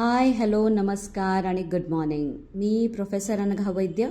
हाय hello नमस्कार आणि good morning मी प्रोफेसर अनघा वैद्य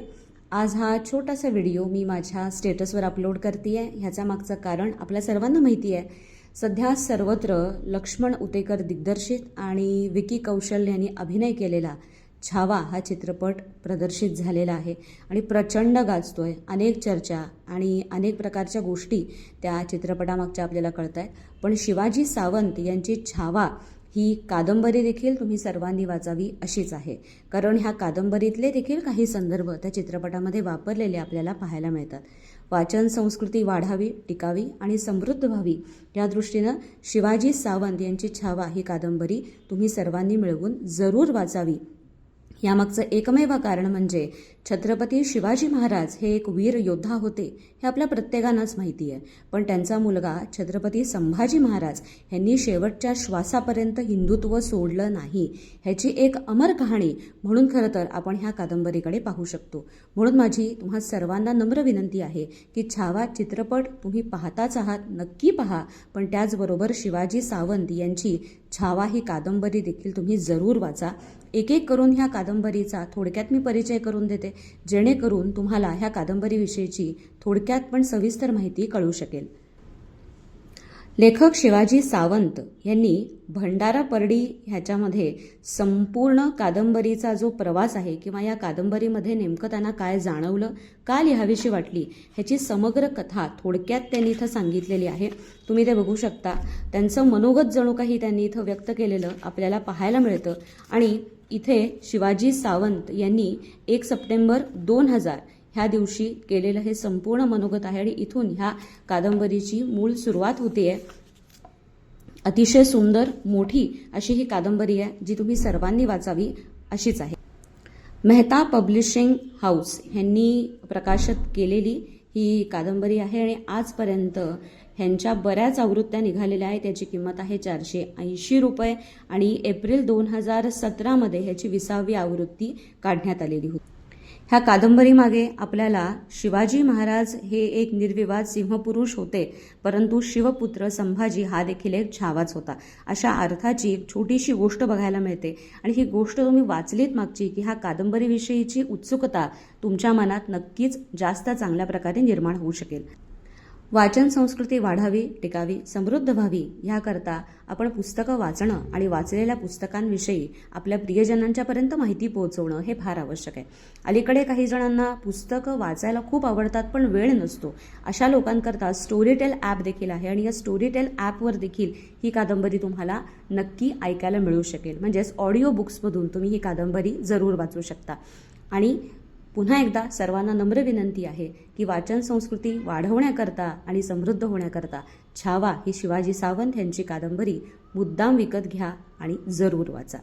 आज हा छोटासा व्हिडिओ मी माझ्या स्टेटसवर अपलोड करते आहे ह्याच्या मागचं कारण आपल्या सर्वांना माहिती आहे. सध्या सर्वत्र लक्ष्मण उतेकर दिग्दर्शित आणि विकी कौशल यांनी अभिनय केलेला छावा हा चित्रपट प्रदर्शित झालेला आहे आणि प्रचंड गाजतो आहे अनेक चर्चा आणि अनेक प्रकारच्या गोष्टी त्या चित्रपटामागच्या आपल्याला कळत आहेत पण शिवाजी सावंत यांची छावा ही कादंबरी देखील तुम्ही सर्वांनी वाचावी अशीच आहे. कारण ह्या कादंबरीतले देखील काही संदर्भ त्या चित्रपटामध्ये वापरलेले आपल्याला पाहायला मिळतात. वाचन संस्कृती वाढावी टिकावी आणि समृद्ध व्हावी या दृष्टीनं शिवाजी सावंत यांची छावा ही कादंबरी तुम्ही सर्वांनी मिळवून जरूर वाचावी. यामागचं एकमेव कारण म्हणजे छत्रपती शिवाजी महाराज हे एक वीर योद्धा होते हे आपल्या प्रत्येकानंच माहिती आहे. पण त्यांचा मुलगा छत्रपती संभाजी महाराज यांनी शेवटच्या श्वासापर्यंत हिंदुत्व सोडलं नाही ह्याची एक अमर कहाणी म्हणून खरं तर आपण ह्या कादंबरीकडे पाहू शकतो. म्हणून माझी तुम्हा सर्वांना नम्र विनंती आहे की छावा चित्रपट तुम्ही पाहताच आहात नक्की पहा. पण त्याचबरोबर शिवाजी सावंत यांची छावा ही कादंबरी देखील तुम्ही जरूर वाचा. एक एक करून ह्या कादंबरीचा थोडक्यात मी परिचय करून देते जेणेकरून तुम्हाला ह्या कादंबरीविषयीची थोडक्यात पण सविस्तर माहिती कळू शकेल. लेखक शिवाजी सावंत यांनी भंडारा परडी ह्याच्यामध्ये संपूर्ण कादंबरीचा जो प्रवास आहे किंवा या कादंबरीमध्ये नेमकं त्यांना काय जाणवलं का लिहावीशी वाटली ह्याची समग्र कथा थोडक्यात त्यांनी इथं सांगितलेली आहे. तुम्ही ते बघू शकता. त्यांचं मनोगत जणू काही त्यांनी इथं व्यक्त केलेलं आपल्याला पाहायला मिळतं. आणि इथे शिवाजी सावंत यांनी एक सप्टेंबर दोन हजार ह्या दिवशी केलेलं हे संपूर्ण मनोगत आहे आणि इथून ह्या कादंबरीची मूळ सुरुवात होते. आहे अतिशय सुंदर मोठी अशी ही कादंबरी आहे जी तुम्ही सर्वांनी वाचावी अशीच आहे. मेहता पब्लिशिंग हाऊस ह्यांनी प्रकाशित केलेली ही कादंबरी आहे आणि आजपर्यंत ह्यांच्या बऱ्याच आवृत्त्या निघालेल्या आहेत. त्याची किंमत आहे चारशे ऐंशी रुपये आणि एप्रिल दोन हजार सतरामध्ये ह्याची विसावी आवृत्ती काढण्यात आलेली होती. ह्या कादंबरीमागे आपल्याला शिवाजी महाराज हे एक निर्विवाद सिंहपुरुष होते परंतु शिवपुत्र संभाजी हा देखील एक छावाच होता. अशा अर्थाची एक छोटीशी गोष्ट बघायला मिळते. आणि ही गोष्ट तुम्ही वाचलीत मागची की ह्या कादंबरीविषयीची उत्सुकता तुमच्या मनात नक्कीच जास्त चांगल्या प्रकारे निर्माण होऊ शकेल. वाचन संस्कृती वाढावी टिकावी समृद्ध व्हावी ह्याकरता आपण पुस्तकं वाचणं आणि वाचलेल्या पुस्तकांविषयी आपल्या प्रियजनांच्यापर्यंत माहिती पोहोचवणं हे फार आवश्यक आहे. अलीकडे काही जणांना पुस्तकं वाचायला खूप आवडतात पण वेळ नसतो. अशा लोकांकरता स्टोरीटेल ॲप देखील आहे आणि या स्टोरीटेल ॲपवर देखील ही कादंबरी तुम्हाला नक्की ऐकायला मिळू शकेल. म्हणजेच ऑडिओ बुक्समधून तुम्ही ही कादंबरी जरूर वाचू शकता. आणि पुन्हा एकदा सर्वांना नम्र विनंती आहे की वाचन संस्कृती वाढवण्याकरता आणि समृद्ध होण्याकरता छावा ही शिवाजी सावंत यांची कादंबरी मुद्दाम विकत घ्या आणि जरूर वाचा.